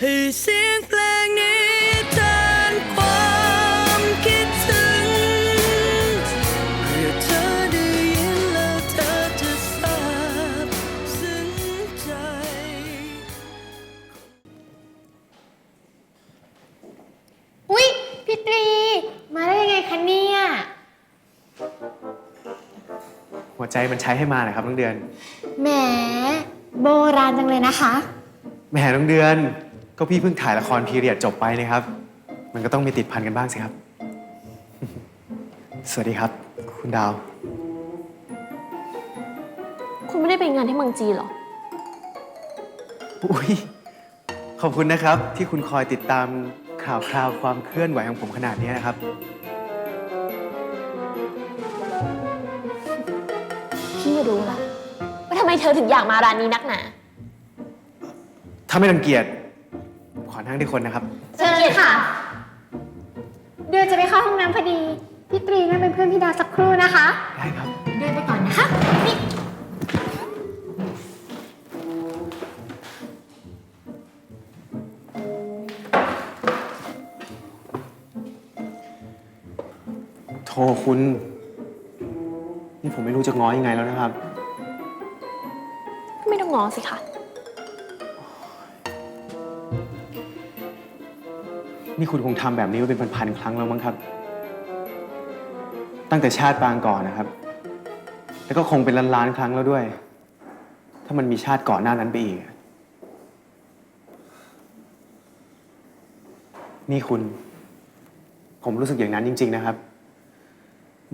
ให้เสียงเพลงนี้แทนความคิดถึงเพื่อเธอได้ยินแล้วเธอจะทราบซึ้งใจ อุ๊ย พี่ตรี มาได้ยังไงคะเนี่ย หัวใจมันใช้ให้มานะครับน้องเดือน แหม โบราณจังเลยนะคะ แหมน้องเดือน ก็พี่เพิ่งถ่ายละครพีเรียดจบไปนะครับ มันก็ต้องมีติดพันกันบ้างสิครับ สวัสดีครับ คุณดาว คุณไม่ได้ไปงานที่เมืองจีนเหรอ อุ้ยขอบคุณนะครับ ที่คุณคอยติดตามข่าวคราวความเคลื่อนไหวของผมขนาดนี้นะครับ พี่รู้ละว่าทำไมเธอถึงอยากมาร้านนี้นักหนา ถ้าไม่รังเกียจข อนั่งด้วยคนนะครับ เชิญค่ะ เดือนจะไปเข้าห้องน้ำพอดี พี่ตรีนั่งเป็นเพื่อนพี่ดาวสักครู่นะคะ ได้ครับ เดินไปก่อนนะคะนี่โทรคุณ นี่ผมไม่รู้จะง้อยังไงแล้วนะครับ ไม่ต้องง้อสิคะ นี่คุณคงทำแบบนี้มาเป็นพันๆครั้งแล้วมั้งครับ ตั้งแต่ชาติปางก่อนนะครับ แล้วก็คงเป็นล้านๆครั้งแล้วด้วย ถ้ามันมีชาติก่อนหน้านั้นไปอีก นี่คุณ ผมรู้สึกอย่างนั้นจริง ๆ นะครับ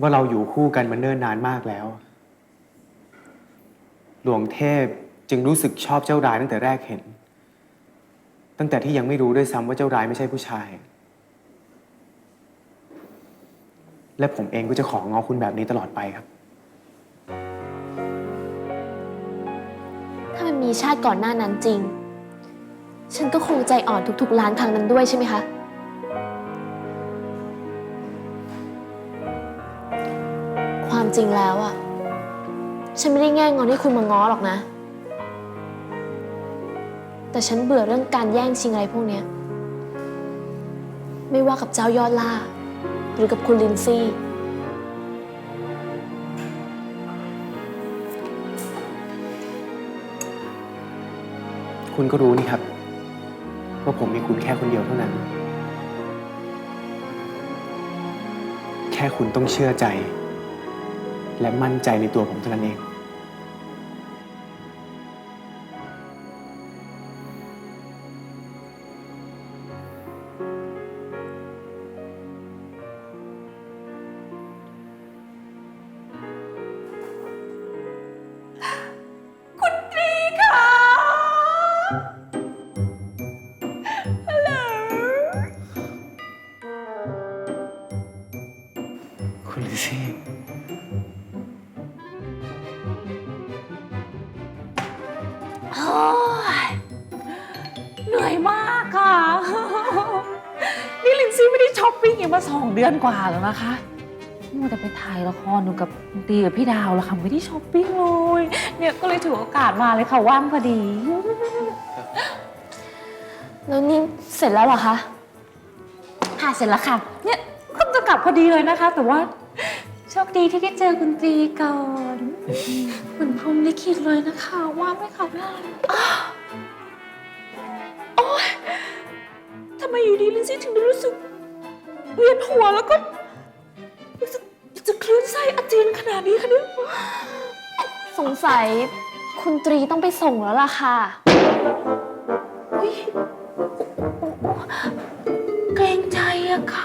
ว่าเราอยู่คู่กันมาเนิ่นนานมากแล้ว หลวงเทพจึงรู้สึกชอบเจ้ารายตั้งแต่แรกเห็น ตั้งแต่ที่ยังไม่รู้ด้วยซ้ำว่าเจ้ารายไม่ใช่ผู้ชาย และผมเองก็จะของอคุณแบบนี้ตลอดไปครับ ถ้ามันมีชาติก่อนหน้านั้นจริง ฉันก็คงใจอ่อนทุกๆล้านครั้งนั้นด้วยใช่ไหมคะ ความจริงแล้วอะฉันไม่ได้แง่งอนให้คุณมาง้อหรอกนะ แต่ฉันเบื่อเรื่องการแย่งชิงอะไรพวกเนี้ย ไม่ว่ากับเจ้ายอดล่า หรือกับคุณลินซี่ คุณก็รู้นี่ครับ ว่าผมมีคุณแค่คนเดียวเท่านั้น แค่คุณต้องเชื่อใจ และมั่นใจในตัวผมเท่านั้นเอง คุณลิซี่โอ้ยเหนื่อยมากค่ะ นี่ลินซี่ไม่ได้ช้อปปิ้งอย่างมาสองเดือนกว่าแล้วนะคะมัวแต่ไปถ่ายละครอยู่กับคุณตีกับพี่ดาวแล้วค่ะไม่ได้ช้อปปิ้งเลย เนี่ยก็เลยถือโอกาสมาเลยค่ะว่างพอดี แล้วนี่เสร็จแล้วเหรอคะ ค่ะเสร็จแล้วค่ะ เนี่ยเพิ่งจะกลับพอดีเลยนะคะ แต่ว่า โชคดีที่ได้เจอคุณตีก่อนเหมือนพรหมลิขิตเลยนะคะว่าไหมคะอ้าวโอ๊ยทำไมอยู่ดีลินซี่ถึงได้รู้สึก เวียนหัวแล้วก็รู้สึกจะคลื่นไส้อาเจียนขนาดนี้คะเนี่ยสงสัยคุณตรีต้องไปส่งแล้วล่ะค่ะอุ๊ยเกรงใจอะค่ะ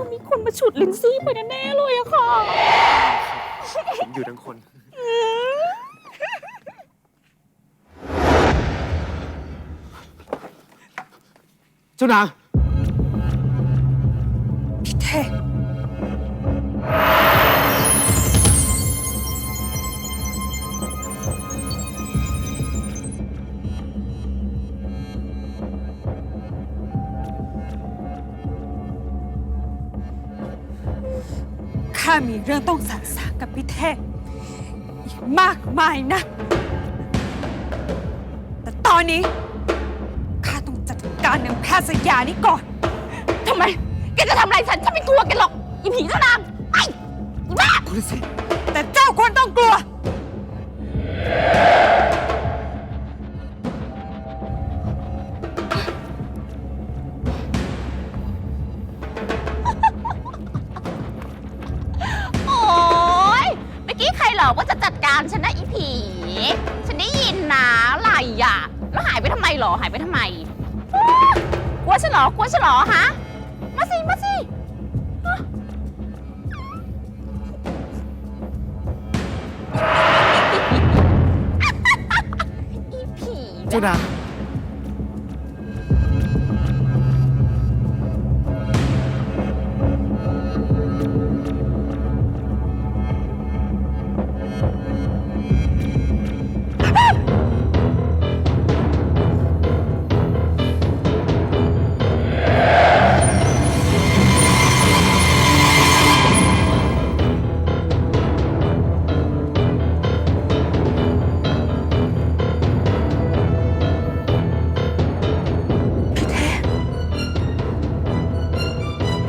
ต้องมีคนมาฉุดลินซี่ไปแน่ๆเลยอะค่ะ ผมอยู่ทั้งคน เจ้านาง พี่เท ข้ามีเรื่องต้องสารสางกับพี่เทพอีกมากมายนะ แต่ตอนนี้ข้าต้องจัดการนางแพทย์สยานี้ก่อน ทำไม แกจะทำอะไรฉันฉันไม่กลัวแกหรอก อีผีเจ้านางไอ้อีบ้า คุณฤาษีแต่เจ้าควรต้องกลัวโรอว่าจะจัดการฉันนะอีผี ฉันได้ยินนะอะไรอะ แล้วหายไปทำไมหรอหายไปทำไมอ๊ะกลัวฉันเหรอกลัวฉันเหรอฮะ มาสิ มาสิอ๊ะอีผี เจ้านา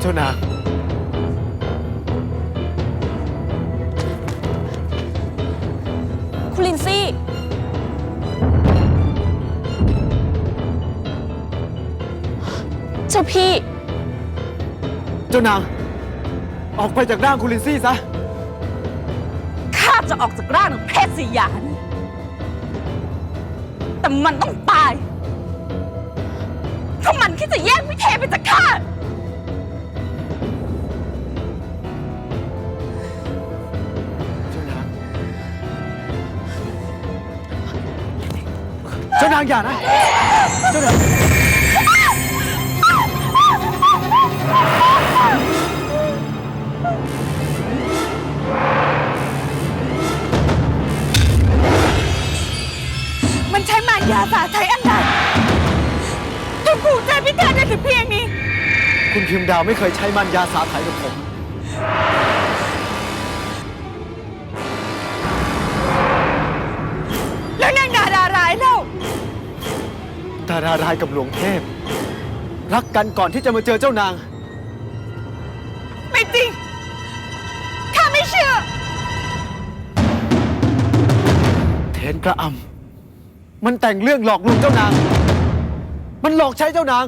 เจ้านางคุณลินซี่ เจ้าพี่ เจ้านาง ออกไปจากร่างคุณลินซี่ซะ ข้าจะออกจากร่างของเพศสยานี่แต่มันต้องตาย เพราะมันคิดจะแย่งพิเทไปจากข้า เจ้านางเจ้านางอย่านะ เจ้านางมันใช้มารยาสาไทยอันใดถึงผูกใจพิเทศได้ถึงเพียงนี้ คุณพิมพ์ดาวไม่เคยใช้มันยาสาไถกับผม ดารารายกับหลวงเทพ รักกันก่อนที่จะมาเจอเจ้านาง ไม่จริง ข้าไม่เชื่อ เทนกระอำมันแต่งเรื่องหลอกลวงเจ้านาง มันหลอกใช้เจ้านาง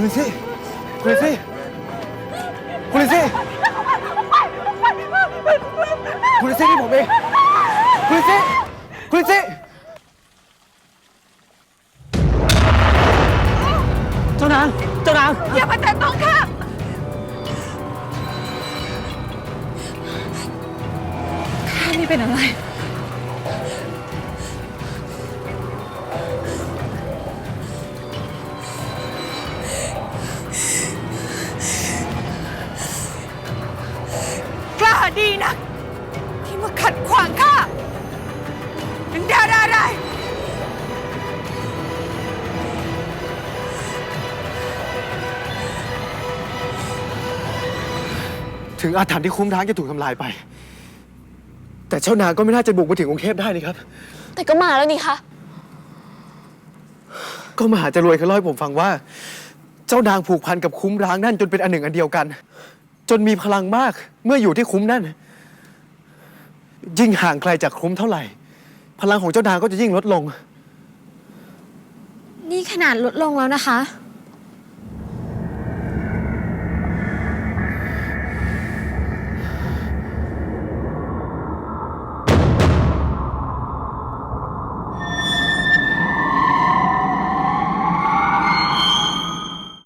คุณลิซี่คุณลิซี่คุณลิซี่คุณลิซี่นี่ผมเองคุณลิซี่คุณลิซี่เจ้านางเจ้านางอย่ามาแตะต้องข้าข้าไม่เป็นอะไร ถึงอาถรรพ์ที่คุ้มร้างจะถูกทำลายไป แต่เจ้านางก็ไม่น่าจะบุกมาถึงกรุงเทพได้นี่ครับ แต่ก็มาแล้วนี่คะก็มหาจะรวยเขาเล่าให้ผมฟังว่า เจ้านางผูกพันกับคุ้มร้างนั่นจนเป็นอันหนึ่งอันเดียวกัน จนมีพลังมากเมื่ออยู่ที่คุ้มนั่น ยิ่งห่างไกลจากคุ้มเท่าไหร่ พลังของเจ้านางก็จะยิ่งลดลง นี่ขนาดลดลงแล้วนะคะ